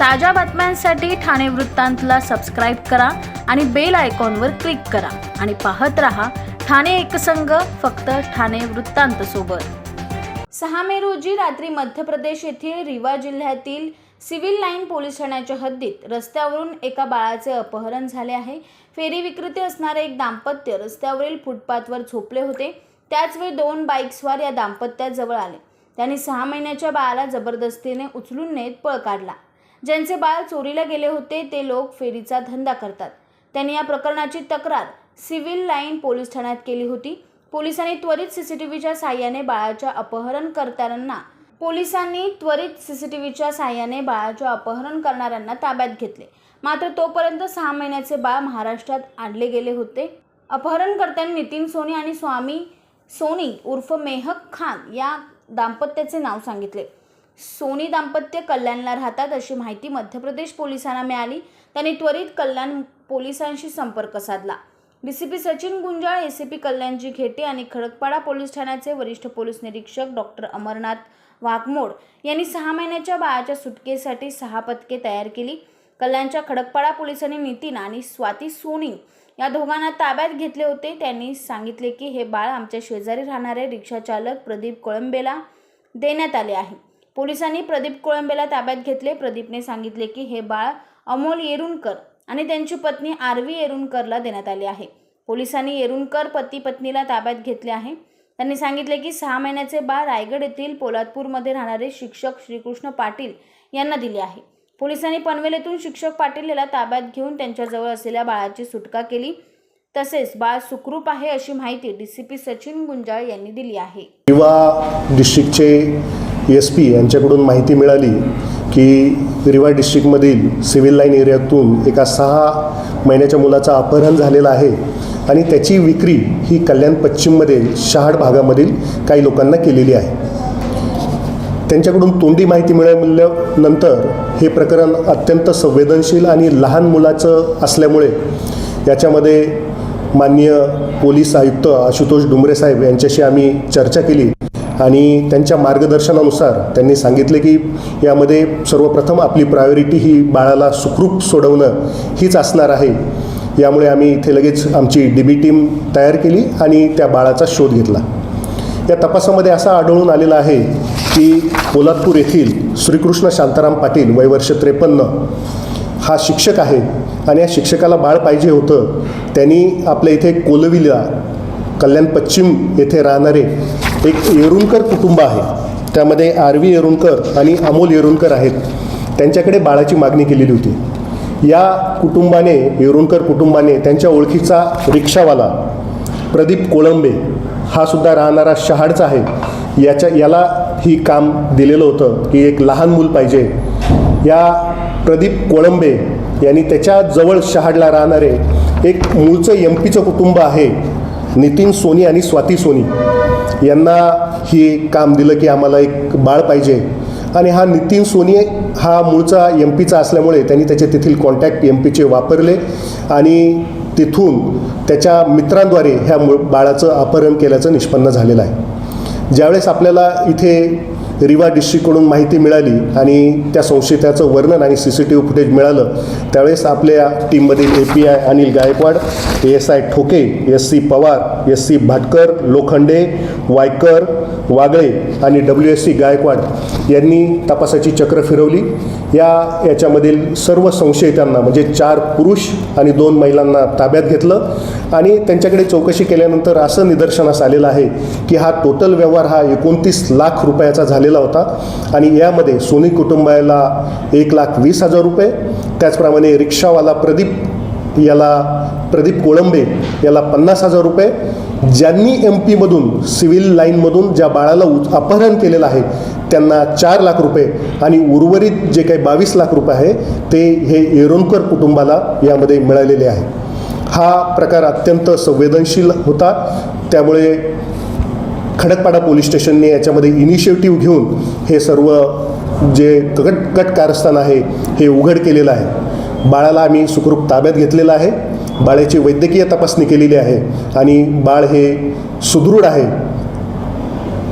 ताज्या बातम्यांसाठी ठाणे वृत्तांतला सबस्क्राईब करा आणि बेल आयकॉनवर क्लिक करा. आणि पाहत रहा ठाणे एकसंघ फक्त ठाणे वृत्तांत सोबत. सहा मे रोजी रात्री मध्य प्रदेश येथील रिवा जिल्ह्यातील सिव्हिल लाईन पोलीस ठाण्याच्या हद्दीत रस्त्यावरून एका बाळाचे अपहरण झाले आहे. फेरी विक्रेते असणारे एक दाम्पत्य रस्त्यावरील फुटपाथवर झोपले होते. त्याचवेळी दोन बाईक्सवार या दाम्पत्याजवळ आले. त्यांनी सहा महिन्याच्या बाळाला जबरदस्तीने उचलून नेत पळ काढला. ज्यांचे बाळ चोरीला गेले होते ते लोक फेरीचा धंदा करतात. त्यांनी या प्रकरणाची तक्रार सिव्हिल लाईन पोलीस ठाण्यात केली होती. पोलिसांनी त्वरित सीसीटीव्हीच्या साहाय्याने बाळाच्या अपहरणकर्त्यांना पोलिसांनी त्वरित सीसीटीव्हीच्या साहाय्याने बाळाच्या अपहरण करणाऱ्यांना ताब्यात घेतले. मात्र तोपर्यंत सहा महिन्याचे बाळ महाराष्ट्रात आणले गेले होते. अपहरणकर्त्यांनी नितीन सोनी आणि स्वामी सोनी उर्फ मेहक खान या दाम्पत्याचे नाव सांगितले. सोनी दाम्पत्य कल्याणला राहतात अशी माहिती मध्य प्रदेश पोलिसांना मिळाली. त्यांनी त्वरित कल्याण पोलिसांशी संपर्क साधला. डीसीपी सचिन गुंजाळ एसीपी कल्याणजी घेटे आणि खडकपाडा पोलीस ठाण्याचे वरिष्ठ पोलीस निरीक्षक डॉक्टर अमरनाथ वाघमोड यांनी सहा महिन्याच्या बाळाच्या सुटकेसाठी सहा पथके तयार केली. कल्याणच्या खडकपाडा पोलिसांनी नितीन आणि स्वाती सोनी या दोघांना ताब्यात घेतले होते. त्यांनी सांगितले की हे बाळ आमच्या शेजारी राहणारे रिक्षाचालक प्रदीप कोळंबेला देण्यात आले आहे. पोलिसांनी प्रदीप कोळंबेला ताब्यात घेतले. प्रदीपने सांगितले की हे बाळ अमोल येरुणकर आणि त्यांची पत्नी आरवी येरुणकरला देण्यात आली आहे. पोलिसांनी येरुणकर पती पत्नीला ताब्यात घेतले आहे. त्यांनी सांगितले की सहा महिन्याचे बाळ रायगड येथील पोलादपूरमध्ये राहणारे शिक्षक श्रीकृष्ण पाटील यांना दिले आहे. पोलिसांनी पनवेल येथून शिक्षक पाटील याला ताब्यात घेऊन त्यांच्याजवळ असलेल्या बाळाची सुटका केली. तसेच बाळ सुखरूप आहे अशी माहिती डीसीपी सचिन गुंजाळ यांनी दिली आहे. डिस्ट्रिक्टचे एस पी यांच्याकडून माहिती मिळाली की रिवा डिस्ट्रिक्टमधील सिव्हिल लाईन एरियातून एका सहा महिन्याच्या मुलाचं अपहरण झालेलं आहे आणि त्याची विक्री ही कल्याण पश्चिममध्ये शहाड भागामधील काही लोकांना केलेली आहे. त्यांच्याकडून तोंडी माहिती मिळाल्यानंतर हे प्रकरण अत्यंत संवेदनशील आणि लहान मुलाचं असल्यामुळे याच्यामध्ये माननीय पोलीस आयुक्त आशुतोष डुमरे साहेब यांच्याशी आम्ही चर्चा केली. आणि त्यांच्या मार्गदर्शनानुसार त्यांनी सांगितले की यामध्ये सर्वप्रथम आपली प्रायोरिटी ही बाळाला सुखरूप सोडवणं हीच असणार आहे. यामुळे आम्ही इथे लगेच आमची डी बी टीम तयार केली आणि त्या बाळाचा शोध घेतला. या तपासामध्ये असा आढळून आलेला आहे की पोलादपूर येथील श्रीकृष्ण शांताराम पाटील वयवर्ष त्रेपन्न हा शिक्षक आहे आणि या शिक्षकाला बाळ पाहिजे होतं. त्यांनी आपल्या इथे कोलविला कल्याण पश्चिम येथे राहणारे एक येरुणकर कुटुंब आहे. त्यामध्ये आरवी येरुणकर आणि अमोल येरुणकर आहेत. त्यांच्याकडे बाळाची मागणी केलेली होती. या कुटुंबाने येरुणकर कुटुंबाने त्यांच्या ओळखीचा रिक्षावाला प्रदीप कोळंबे हा सुद्धा राहणारा शहाडचा आहे. याच्या याला ही काम दिलेलं होतं की एक लहान मूल पाहिजे. या प्रदीप कोळंबे यांनी त्याच्याजवळ शहाडला राहणारे एक मूळचं एम पीचं कुटुंब आहे. नितीन सोनी आणि स्वाती सोनी. यांना ही काम दिलं की आम्हाला एक बाळ पाहिजे. आणि हा नितीन सोनी हा मूळचा एम पीचा असल्यामुळे त्यांनी त्याचे तेथील कॉन्टॅक्ट एम पीचे वापरले आणि तिथून त्याच्या मित्रांद्वारे ह्या मूळ बाळाचं अपहरण केल्याचं निष्पन्न झालेलं आहे. ज्यावेळेस आपल्याला इथे रिवा डिस्ट्रिक्टकडून माहिती मिळाली आणि त्या संशयिताचं वर्णन आणि C C T V footage मिळालं त्यावेळेस आपल्या टीममधील A P I Anil Gaikwad A S I Thoke S C Pawar S C Bhatkar Lokhande Waykar Wagle आणि डब्ल्यू एस सी गायकवाड यांनी तपासाची चक्र फिरवली. या याच्यामधील सर्व संशयितांना म्हणजे चार पुरुष आणि दोन महिलांना ताब्यात घेतलं आणि त्यांच्याकडे चौकशी केल्यानंतर असं निदर्शनास आलेलं आहे की हा टोटल व्यवहार हा एकोणतीस लाख रुपयाचा झालेला होता आणि यामध्ये सोनी कुटुंबाला एक लाख वीस हजार रुपये त्याचप्रमाणे रिक्षावाला प्रदीप याला प्रदीप कोळंबे याला पन्नास हजार रुपये. ज्यांनी एम पीमधून सिव्हिल लाईनमधून ज्या बाळाला उच अपहरण केलेलं आहे त्यांना चार लाख रुपये आणि उर्वरित जे काही बावीस लाख रुपये आहे ते हे येरोनकर कुटुंबाला यामध्ये मिळालेले आहे. हा प्रकार अत्यंत संवेदनशील होता. त्यामुळे खडकपाडा पोलीस स्टेशनने याच्यामध्ये इनिशिएटिव्ह घेऊन हे सर्व जे कट कट कारस्थान आहे हे उघड केलेलं आहे. बाळाला आम्ही सुखरूप ताब्यात घेतलेलं आहे. बाळाची वैद्यकीय तपासणी केलेली आहे आणि बाळ हे सुदृढ आहे.